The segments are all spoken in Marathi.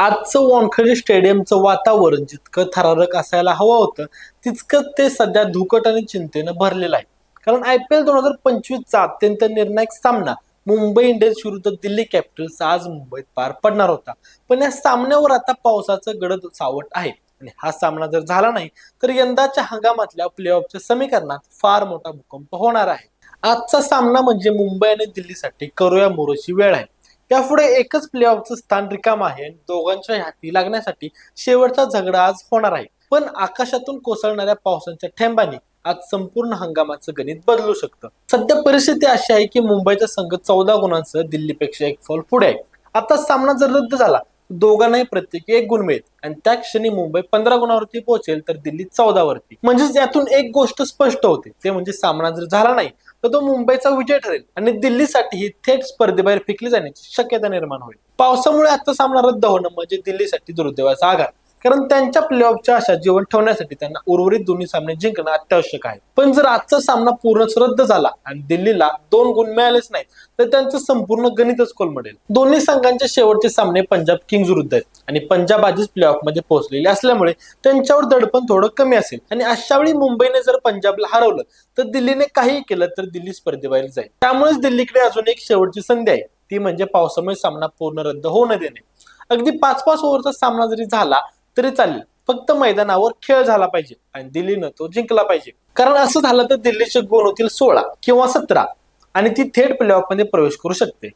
आजचं वानखेडे स्टेडियमचं वातावरण जितकं थरारक असायला हवं होतं तितकं ते सध्या धुकट आणि चिंतेनं भरलेलं आहे. कारण आय पी एल दोन हजार पंचवीसचा अत्यंत निर्णायक सामना मुंबई इंडियन्स विरुद्ध दिल्ली कॅपिटल्स आज मुंबईत पार पडणार होता. पण या सामन्यावर आता पावसाचं गडद सावट आहे. आणि हा सामना जर झाला नाही तर यंदाच्या हंगामातल्या प्लेऑफच्या समीकरणात फार मोठा भूकंप होणार आहे. आजचा सामना म्हणजे मुंबई आणि दिल्लीसाठी करूया मोरोची वेळ आहे. यापुढे एकच प्लेऑफचं स्थान रिकाम आहे आणि दोघांच्या हाती लागण्यासाठी शेवटचा झगडा आज होणार आहे. पण आकाशातून कोसळणाऱ्या पावसाच्या थेंबांनी आज संपूर्ण हंगामाचं गणित बदलू शकतं. सध्या परिस्थिती अशी आहे की मुंबईचा संघ चौदा गुणांसह दिल्लीपेक्षा एक फॉल पुढे आहे. आता सामना जर रद्द झाला दोघांनाही प्रत्येकी एक गुण मिळेल. आणि त्या क्षणी मुंबई पंधरा गुणावरती पोहोचेल तर दिल्ली चौदावरती. म्हणजेच यातून एक गोष्ट स्पष्ट होते. ते म्हणजे सामना जर झाला नाही तर तो मुंबईचा विजय ठरेल. आणि दिल्लीसाठी ही थेट स्पर्धेबाहेर फेकली जाण्याची शक्यता निर्माण होईल. पावसामुळे आजचा सामना रद्द होणं म्हणजे दिल्लीसाठी दुर्दैवाचा आघात. कारण त्यांच्या प्लेऑफच्या आशा जीवन ठेवण्यासाठी त्यांना उर्वरित दोन्ही सामने जिंकणं अत्यावश्यक आहे. पण जर आजचा सामना पूर्णच रद्द झाला आणि दिल्लीला दोन गुण मिळालेच नाहीत तर त्यांचं संपूर्ण गणितच कोलमडेल. दोन्ही संघांचे शेवटचे सामने पंजाब किंग्ज विरुद्ध आहेत आणि पंजाब आधीच प्लेऑफमध्ये पोहोचलेले असल्यामुळे त्यांच्यावर दडपण थोडं कमी असेल. आणि अशा वेळी मुंबईने जर पंजाबला हरवलं तर दिल्लीने काही केलं तर दिल्ली स्पर्धेबाहेर जाईल. त्यामुळेच दिल्लीकडे अजून एक शेवटची संधी आहे. ती म्हणजे पावसामुळे सामना पूर्ण रद्द होऊ न देणे. अगदी पाच पाच ओव्हरचा सामना जरी झाला तरी चालेल. फक्त मैदानावर खेळ झाला पाहिजे आणि दिल्लीनं तो जिंकला पाहिजे. कारण असं झालं तर दिल्लीचे गुण होतील सोळा किंवा सतरा आणि ती थेट प्लेऑफमध्ये प्रवेश करू शकते.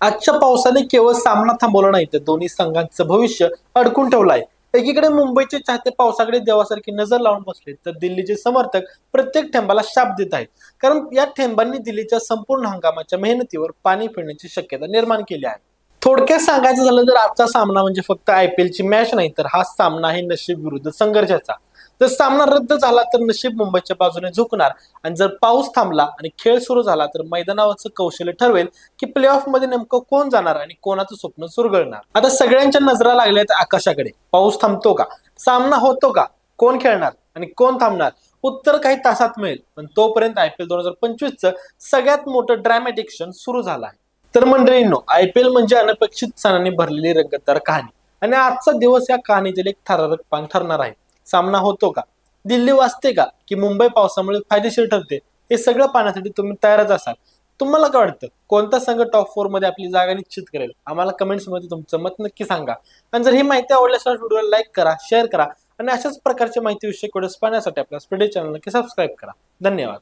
आजच्या पावसाने केवळ सामना थांबवला नाही तर दोन्ही संघांचं भविष्य अडकून ठेवलं आहे. एकीकडे मुंबईचे चाहते पावसाकडे देवासारखी नजर लावून बसले तर दिल्लीचे समर्थक प्रत्येक थेंबाला शाप देत आहेत. कारण या थेंबांनी दिल्लीच्या संपूर्ण हंगामाच्या मेहनतीवर पाणी फिरण्याची शक्यता निर्माण केली आहे. थोडक्यात सांगायचं झालं तर आजचा सामना म्हणजे फक्त आय पी एलची मॅच नाही तर हा सामना आहे नशीब विरुद्ध संघर्षाचा. जर सामना रद्द झाला तर नशीब मुंबईच्या बाजूने झुकणार. आणि जर पाऊस थांबला आणि खेळ सुरू झाला तर मैदानावरचं कौशल्य ठरवेल की प्लेऑफमध्ये नेमकं कोण जाणार आणि कोणाचं स्वप्न सुरगळणार. आता सगळ्यांच्या नजरा लागल्यात आकाशाकडे. पाऊस थांबतो का? सामना होतो का? कोण खेळणार आणि कोण थांबणार? उत्तर काही तासात मिळेल पण तोपर्यंत आय पी एल दोन हजार पंचवीसचं सगळ्यात मोठं ड्रॅमॅटिक क्षण सुरू झाला आहे. तर मंडळींनो आय पी एल म्हणजे अनपेक्षित सणांनी भरलेली रंगतदार कहाणी. आणि आजचा दिवस या कहाणीतील एक थरारक पान ठरणार आहे. सामना होतो का? दिल्ली वाचते का? की मुंबई पावसामुळे फायदेशीर ठरते? हे सगळं पाहण्यासाठी तुम्ही तयारच असाल. तुम्हाला काय वाटतं? कोणता संघ टॉप फोरमध्ये आपली जागा निश्चित करेल? आम्हाला कमेंट्समध्ये तुमचं मत नक्की सांगा. आणि जर ही माहिती आवडल्यास व्हिडिओला लाईक करा शेअर करा. आणि अशाच प्रकारच्या माहितीविषयक व्हिडिओज पाहण्यासाठी आपल्या स्टडी चॅनल नक्की सबस्क्राईब करा. धन्यवाद.